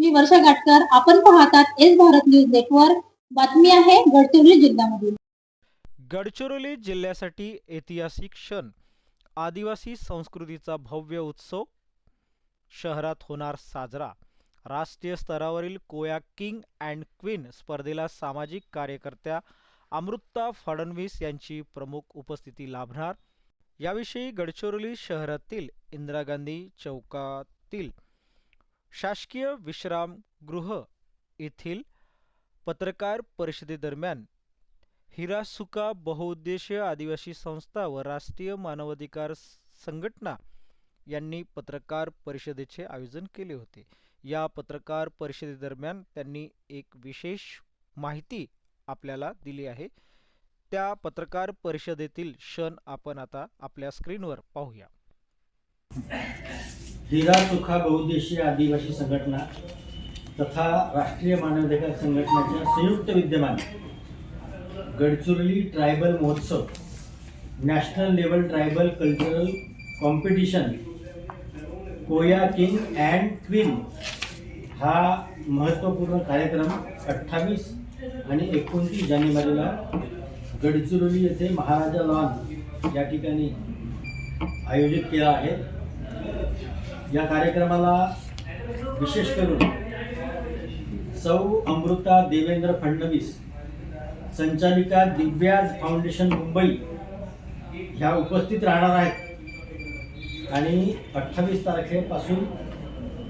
मी वर्षा गाटकर. आपण पाहतात S Bharat news network. बातमी आहे गडचिरोली जिल्ह्यामधील गडचिरोली जिल्ह्यासाठी ऐतिहासिक क्षण. आदिवासी संस्कृतीचा भव्य उत्सव शहरात होणार साजरा. राष्ट्रीय स्तरावरील कोया किंग अँड क्वीन स्पर्धेला सामाजिक कार्यकर्त्या अमृता फडणवीस यांची प्रमुख उपस्थिती लाभणार. याविषयी गडचिरोली शहरातील इंदिरा गांधी चौकातील शासकीय विश्रामगृह येथील पत्रकार परिषदेदरम्यान हिरासुका बहुउद्देशीय आदिवासी संस्था व राष्ट्रीय मानवाधिकार संघटना यांनी पत्रकार परिषदेचे आयोजन केले होते. या पत्रकार परिषदेदरम्यान त्यांनी एक विशेष माहिती आपल्याला दिली आहे. त्या पत्रकार परिषदेतील क्षण आपण आता आपल्या स्क्रीनवर पाहूया. हिरा सुखा बहुद्देशीय आदिवासी संघटना तथा राष्ट्रीय मानवाधिकार संघटनेच्या संयुक्त विद्यमाने गडचिरोली ट्रायबल महोत्सव national level tribal cultural competition Koya king and queen हा महत्त्वपूर्ण कार्यक्रम अठ्ठावीस आणि एकोणतीस जानेवारीला गडचिरोली येथे महाराजा लॉन या ठिकाणी आयोजित केला आहे. या कार्यक्रमाला विशेष करून सौ अमृता देवेंद्र फडणवीस संचालिका दिव्याज फाउंडेशन मुंबई ह्या उपस्थित राहणार आहेत. आणि अठ्ठावीस तारखेपासून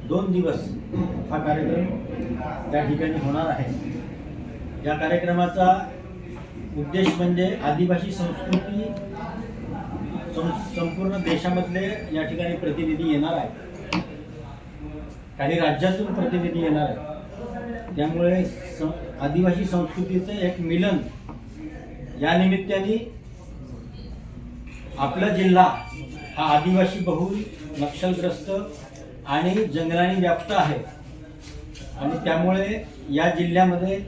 दोन दिवस हा कार्यक्रम त्या ठिकाणी होणार आहे. या कार्यक्रमाचा उद्देश म्हणजे आदिवासी संस्कृती सं- संपूर्ण देशामधले या ठिकाणी प्रतिनिधी येणार आहेत. काही राज्यातून प्रतिनिधी येणार आहेत. त्यामुळे आदिवासी संस्कृतीचं एक मिलन या निमित्ताने आपला जिल्हा हा आदिवासी बहुल नक्षलग्रस्त आणि जंगलाने व्याप्त आहे. आणि त्यामुळे या जिल्ह्यामध्ये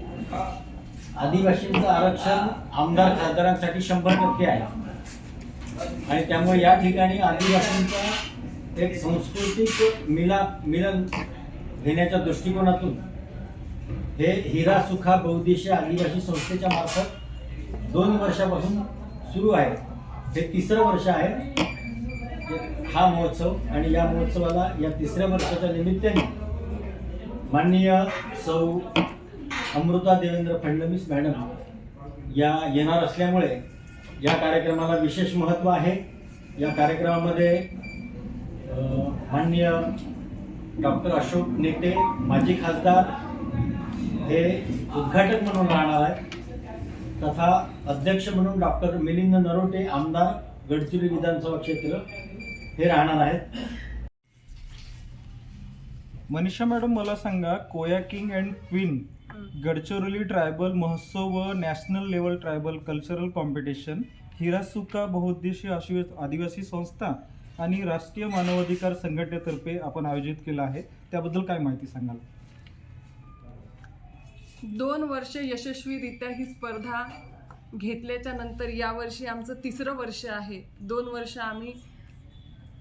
आदिवासींचं आरक्षण आमदार खासदारांसाठी शंभर टक्के आहे. आणि त्यामुळे या ठिकाणी आदिवासींचा एक सांस्कृतिक मिला मिलन घेण्याच्या दृष्टिकोनातून हे हिरा सुखा बहुद्देशीय आदिवासी संस्थेच्या मार्फत दोन वर्षापासून सुरू आहे. हे तिसरं वर्ष आहे. हा महोत्सव आणि या महोत्सवाला या तिसऱ्या वर्षाच्या निमित्ताने माननीय सौ अमृता देवेंद्र फडणवीस मॅडम या येणार असल्यामुळे या कार्यक्रमाला विशेष महत्त्व आहे. या कार्यक्रमामध्ये माननीय डॉक्टर अशोक नेते माजी खासदार हे उद्घाटक म्हणून राहणार आहेत. तथा अध्यक्ष म्हणून डॉक्टर मिलिंद नरोटे आमदार गडचिरोली विधानसभा क्षेत्र हे राहणार आहेत. मनीषा मॅडम मला सांगा Koya king and queen Gadchiroli tribal महोत्सव व national level tribal cultural competition हिरासुका बहुद्देशीय आशिव आदिवासी संस्था आणि राष्ट्रीय मानवाधिकार संघटनेतर्फे आपण आयोजित केलं आहे. त्याबद्दल काय माहिती सांगाल? दोन वर्ष यशस्वीरित्या ही स्पर्धा घेतल्याच्या नंतर यावर्षी आमचं तिसरं वर्ष आहे. दोन वर्ष आम्ही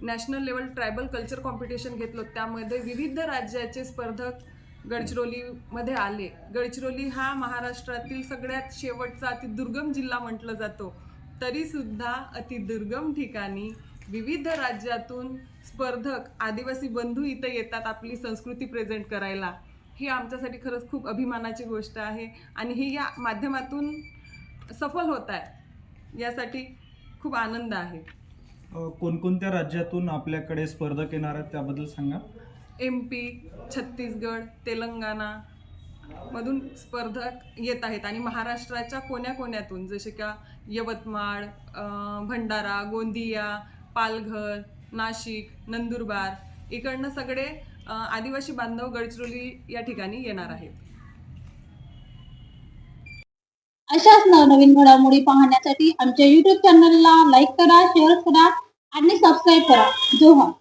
national level tribal culture competition घेतलो. त्यामध्ये विविध राज्याचे स्पर्धक गडचिरोलीमध्ये आले. गडचिरोली हा महाराष्ट्रातील सगळ्यात शेवटचा अतिदुर्गम जिल्हा म्हटलं जातो. तरीसुद्धा अतिदुर्गम ठिकाणी विविध राज्यातून स्पर्धक आदिवासी बंधू इथं येतात आपली संस्कृती प्रेझेंट करायला. ही आमच्यासाठी खरंच खूप अभिमानाची गोष्ट आहे आणि ही या माध्यमातून सफल होत आहे. यासाठी खूप आनंद आहे. कोणकोणत्या राज्यातून आपल्याकडे स्पर्धक येणार आहेत त्याबद्दल सांगा. एम पी छत्तीसगड तेलंगणा मधून स्पर्धक येत आहेत आणि महाराष्ट्राच्या कोण्याकोण्यातून जसे का यवतमाळ भंडारा गोंदिया पालघर नाशिक नंदुरबार इकडनं सगळे आदिवासी बांधव गडचिरोली या ठिकाणी येणार आहेत. अशाच नवनवीन घडामोडी पाहण्यासाठी आमच्या युट्यूब चॅनलला लाईक करा शेअर करा आणि सबस्क्राईब करा. जोहार.